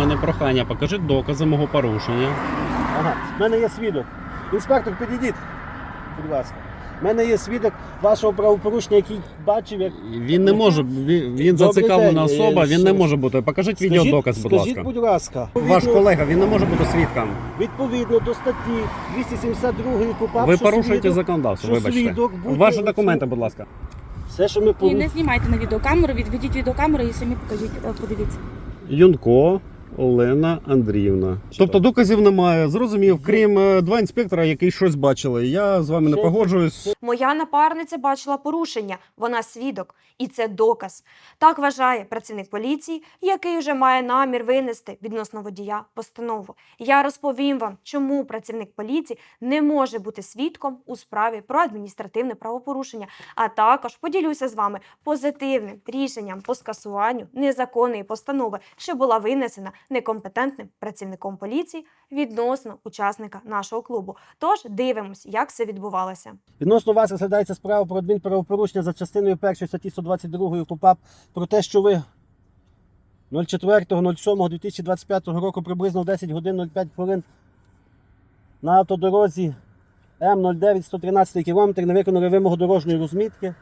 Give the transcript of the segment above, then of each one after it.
мене прохання, покажіть докази мого порушення. Ага, в мене є свідок. Інспектор, підійдіть, будь ласка. В мене є свідок вашого правопорушення, який бачив, як. Він не може, він, він зацікавлена день, особа, е, він не може бути. Покажіть відеодоказ, будь скажіть, ласка. будь ласка, Ваш відповідно- колега, він не може бути свідком. Відповідно до статті 272 КУПАП, Ви що порушуєте свідок- законодавство, що вибачте. свідок буде- Ваші документи, будь ласка. Все, що ми І не порушили. знімайте на відеокамеру, відведіть відеокамеру і самі покажіть, е, подивіться. Юнко Олена Андріївна. Тобто доказів немає. Зрозумів, крім е, два інспектора, які щось бачили. Я з вами не погоджуюсь. Моя напарниця бачила порушення, вона свідок, і це доказ. Так вважає працівник поліції, який вже має намір винести відносно водія постанову. Я розповім вам, чому працівник поліції не може бути свідком у справі про адміністративне правопорушення, а також поділюся з вами позитивним рішенням по скасуванню незаконної постанови, що була винесена некомпетентним працівником поліції відносно учасника нашого клубу. Тож дивимось, як все відбувалося. Відносно вас розглядається справа про адмінправопорушення за частиною 1 статті 122 КУПАП про те, що ви 04.07.2025 року приблизно в 10 годин 05 хвилин на автодорозі М09 113 км не виконали вимогу дорожньої розмітки.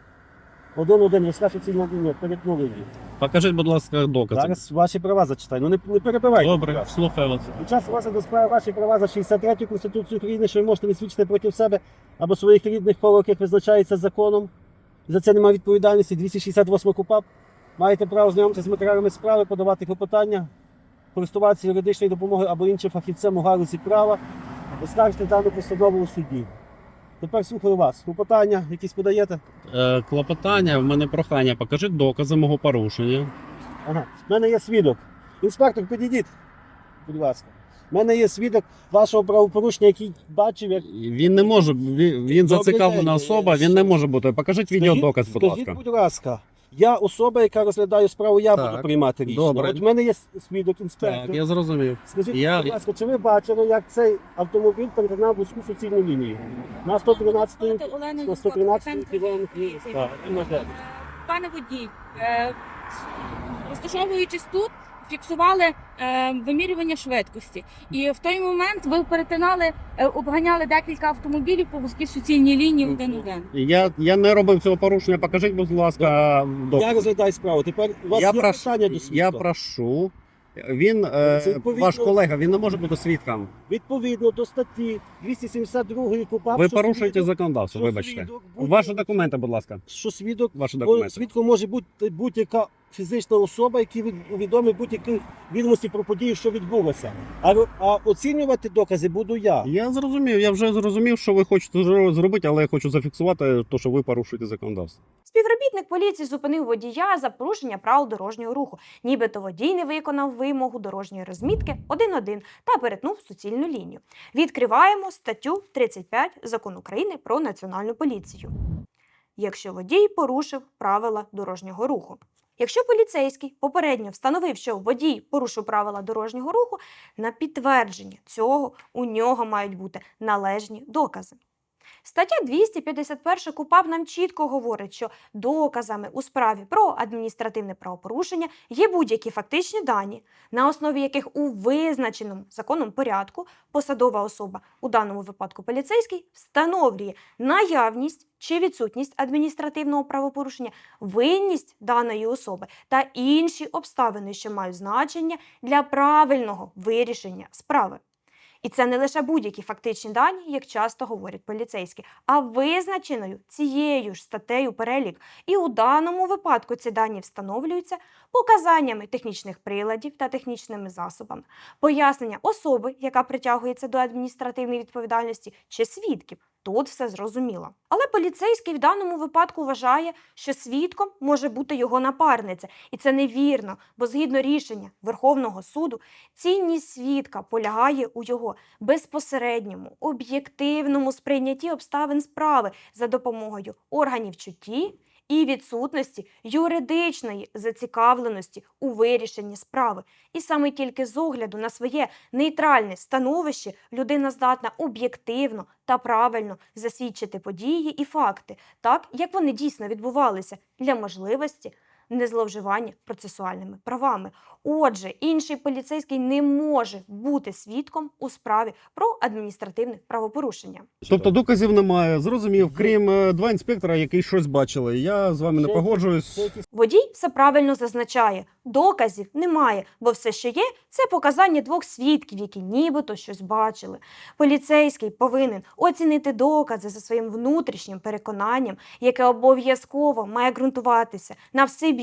Один-один розказ суцільного лінію, перетнули її. Покажіть, будь ласка, докази. Зараз ваші права зачитай. Ну не, не перебивайте. Добре, слухаю вас. Під час розгляду справи ваші права за 63 Конституції України, що ви можете не свідчити проти себе або своїх рідних коло, яких визначається законом. За це немає відповідальності. 268 КУПАП. Маєте право знайомитися з матеріалами справи, подавати клопотання, користуватися юридичною допомогою або іншим фахівцем у галузі права, оскаржити дану постанову у суді. Тепер слухаю вас. Клопотання, якісь подаєте? Е, клопотання, в мене прохання, покажіть докази мого порушення. Ага, в мене є свідок. Інспектор, підійдіть, будь ласка. У мене є свідок вашого правопорушення, який бачив, як. Він не може, він, він зацікавлена особа, він не може бути. Покажіть відеодоказ, будь скажіть, будь ласка, я особа, яка розглядає справу, я Так, буду приймати рішення. добре. От в мене є свідок, інспектор. Так, я зрозумів. Скажіть, Я- будь ласка, чи ви бачили, як цей автомобіль перетинав вузьку суцільну лінію? На 113 Слухайте, Олена на 113 Юзько, кілометрів. Пане водій, е, розташовуючись тут, фіксували е, вимірювання швидкості. І в той момент ви перетинали, е, обганяли декілька автомобілів по вузькій суцільній лінії один-один. Я, я не робив цього порушення. Покажіть, будь ласка, Я розглядаю справу. Тепер у вас Я, є прошу, питання до свідка? я прошу. Він, е, Це відповідно- ваш колега, він не може бути свідком. Відповідно до статті 272 КУПАП, Ви що порушуєте свідок- законодавство, що вибачте. свідок буде- Ваші документи, будь ласка. Що свідок Ваші Бо документи. Свідком може бути будь-яка фізична особа, які від- відомі будь-які відомості про подію, що відбулося. А, а оцінювати докази буду я. Я зрозумів, я вже зрозумів, що ви хочете зробити, але я хочу зафіксувати те, що ви порушуєте законодавство. Співробітник поліції зупинив водія за порушення правил дорожнього руху. Нібито водій не виконав вимогу дорожньої розмітки 1.1 та перетнув суцільну лінію. Відкриваємо статтю 35 Закону України про національну поліцію. Якщо водій порушив правила дорожнього руху. Якщо поліцейський попередньо встановив, що водій порушив правила дорожнього руху, на підтвердження цього у нього мають бути належні докази. Стаття 251 КУПАП нам чітко говорить, що доказами у справі про адміністративне правопорушення є будь-які фактичні дані, на основі яких у визначеному законом порядку посадова особа, у даному випадку поліцейський, встановлює наявність чи відсутність адміністративного правопорушення, винність даної особи та інші обставини, що мають значення для правильного вирішення справи. І це не лише будь-які фактичні дані, як часто говорять поліцейські, а визначеною цією ж статтею перелік. І у даному випадку ці дані встановлюються показаннями технічних приладів та технічними засобами, пояснення особи, яка притягується до адміністративної відповідальності, чи свідків. Тут все зрозуміло. Але поліцейський в даному випадку вважає, що свідком може бути його напарниця, і це невірно, бо згідно рішення Верховного суду цінність свідка полягає у його безпосередньому, об'єктивному сприйнятті обставин справи за допомогою органів чутті і відсутності юридичної зацікавленості у вирішенні справи. І саме тільки з огляду на своє нейтральне становище людина здатна об'єктивно та правильно засвідчити події і факти, так як вони дійсно відбувалися, для можливості незловживання процесуальними правами. Отже, інший поліцейський не може бути свідком у справі про адміністративне правопорушення. Тобто доказів немає, зрозумів, крім е, два інспектора, які щось бачили. Я з вами не погоджуюсь. Водій все правильно зазначає, доказів немає, бо все, що є, це показання двох свідків, які нібито щось бачили. Поліцейський повинен оцінити докази за своїм внутрішнім переконанням, яке обов'язково має ґрунтуватися на всебічному,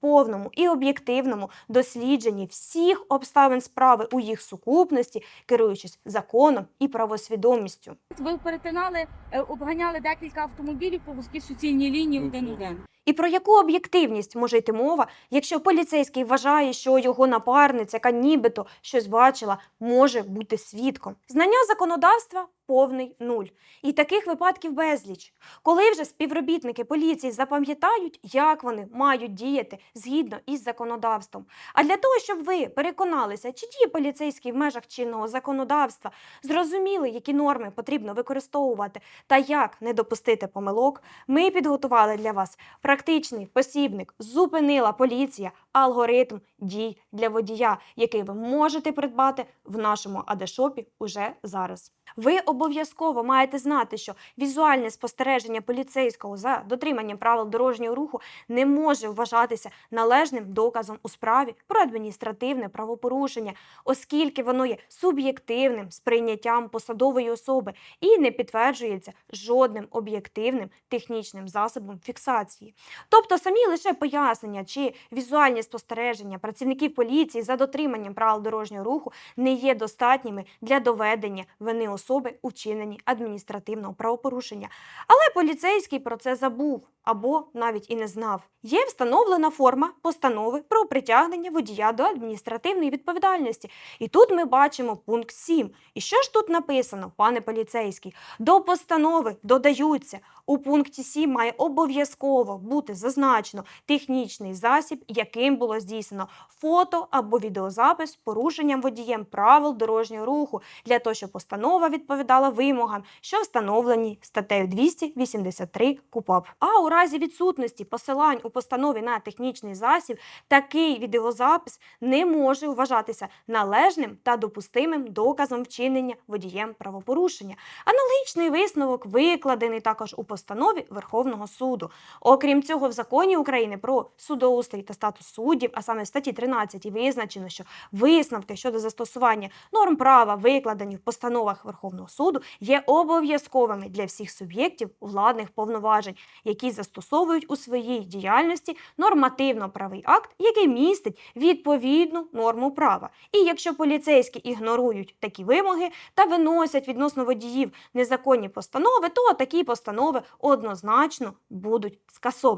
повному і об'єктивному дослідженні всіх обставин справи у їх сукупності, керуючись законом і правосвідомістю. Ви перетинали, е, обганяли декілька автомобілів по вузькій суцільній лінії один один. І про яку об'єктивність може йти мова, якщо поліцейський вважає, що його напарниця, яка нібито щось бачила, може бути свідком? Знання законодавства повний нуль. І таких випадків безліч. Коли вже співробітники поліції запам'ятають, як вони мають діяти згідно із законодавством. А для того, щоб ви переконалися, чи діє поліцейський в межах чинного законодавства, зрозуміли, які норми потрібно використовувати та як не допустити помилок, ми підготували для вас практичний посібник зупинила поліція алгоритм дій для водія, який ви можете придбати в нашому адешопі уже зараз. Ви обов'язково маєте знати, що візуальне спостереження поліцейського за дотриманням правил дорожнього руху не може вважатися належним доказом у справі про адміністративне правопорушення, оскільки воно є суб'єктивним сприйняттям посадової особи і не підтверджується жодним об'єктивним технічним засобом фіксації. Тобто самі лише пояснення чи візуальні спостереження працівників поліції за дотриманням правил дорожнього руху не є достатніми для доведення вини особи у вчиненні адміністративного правопорушення. Але поліцейський про це забув або навіть і не знав. Є встановлена форма постанови про притягнення водія до адміністративної відповідальності. І тут ми бачимо пункт 7. І що ж тут написано, пане поліцейський? До постанови додаються у пункті 7 має обов'язково бути зазначено технічний засіб, яким було здійснено фото або відеозапис з порушенням водієм правил дорожнього руху, для того, щоб постанова відповідала вимогам, що встановлені статтею 283 КУПАП. А у разі відсутності посилань у постанові на технічний засіб, такий відеозапис не може вважатися належним та допустимим доказом вчинення водієм правопорушення. Аналогічний висновок викладений також у постанові Верховного суду. Окрім цього, в законі України про судоустрій та статус суддів, а саме в статті 13 визначено, що висновки щодо застосування норм права, викладені в постановах Верховного суду, є обов'язковими для всіх суб'єктів владних повноважень, які застосовують у своїй діяльності нормативно-правий акт, який містить відповідну норму права. І якщо поліцейські ігнорують такі вимоги та виносять відносно водіїв незаконні постанови, то такі постанови однозначно будуть скасовані.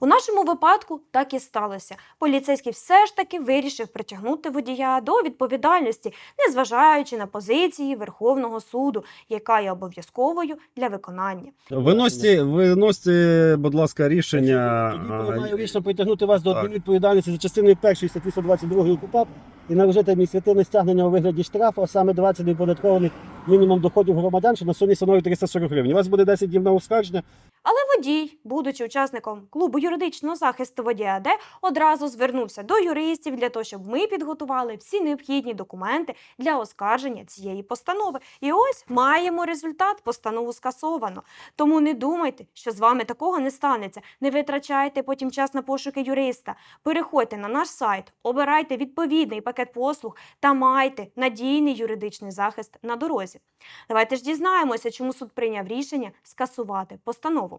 У нашому випадку так і сталося. Поліцейський все ж таки вирішив притягнути водія до відповідальності, незважаючи на позиції Верховного суду, яка є обов'язковою для виконання. Виносьте, виносьте, будь ласка, рішення. Тоді коли маю рішення притягнути вас до Так. адмінвідповідальності за частиною першої статті 122 КУПАП і наложити адміністративне стягнення у вигляді штрафу, а саме 20 неоподаткованих мінімум доходів громадян, що на сумі становить 340 гривень. У вас буде 10 днів на оскарження. Але водій, будучи учасником клубу юридичного захисту водія АД, одразу звернувся до юристів для того, щоб ми підготували всі необхідні документи для оскарження цієї постанови. І ось маємо результат. Постанову скасовано. Тому не думайте, що з вами такого не станеться. Не витрачайте потім час на пошуки юриста. Переходьте на наш сайт, обирайте відповідний пакет послуг та майте надійний юридичний захист на дорозі. Давайте ж дізнаємося, чому суд прийняв рішення скасувати постанову.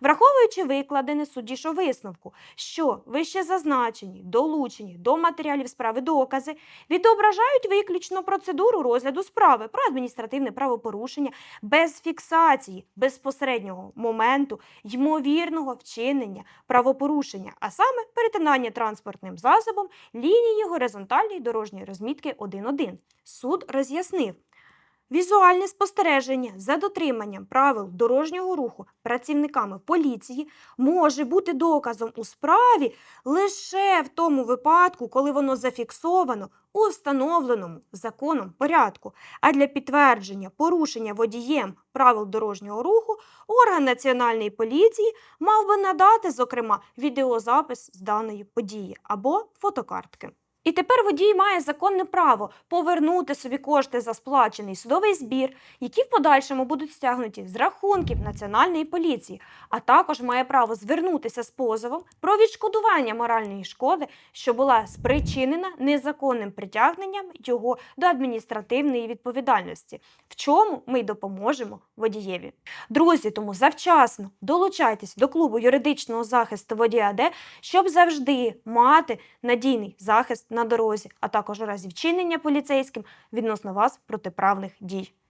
Враховуючи викладене суддішо висновку, що вище зазначені, долучені до матеріалів справи докази відображають виключно процедуру розгляду справи про адміністративне правопорушення без фіксації безпосереднього моменту ймовірного вчинення правопорушення, а саме перетинання транспортним засобом лінії горизонтальної дорожньої розмітки 1.1. Суд роз'яснив. Візуальне спостереження за дотриманням правил дорожнього руху працівниками поліції може бути доказом у справі лише в тому випадку, коли воно зафіксовано у встановленому законом порядку. А для підтвердження порушення водієм правил дорожнього руху орган національної поліції мав би надати, зокрема, відеозапис з даної події або фотокартки. І тепер водій має законне право повернути собі кошти за сплачений судовий збір, які в подальшому будуть стягнуті з рахунків національної поліції, а також має право звернутися з позовом про відшкодування моральної шкоди, що була спричинена незаконним притягненням його до адміністративної відповідальності, в чому ми й допоможемо водієві. Друзі, тому завчасно долучайтесь до клубу юридичного захисту водія Д, щоб завжди мати надійний захист на дорозі, а також у разі вчинення поліцейським відносно вас протиправних дій.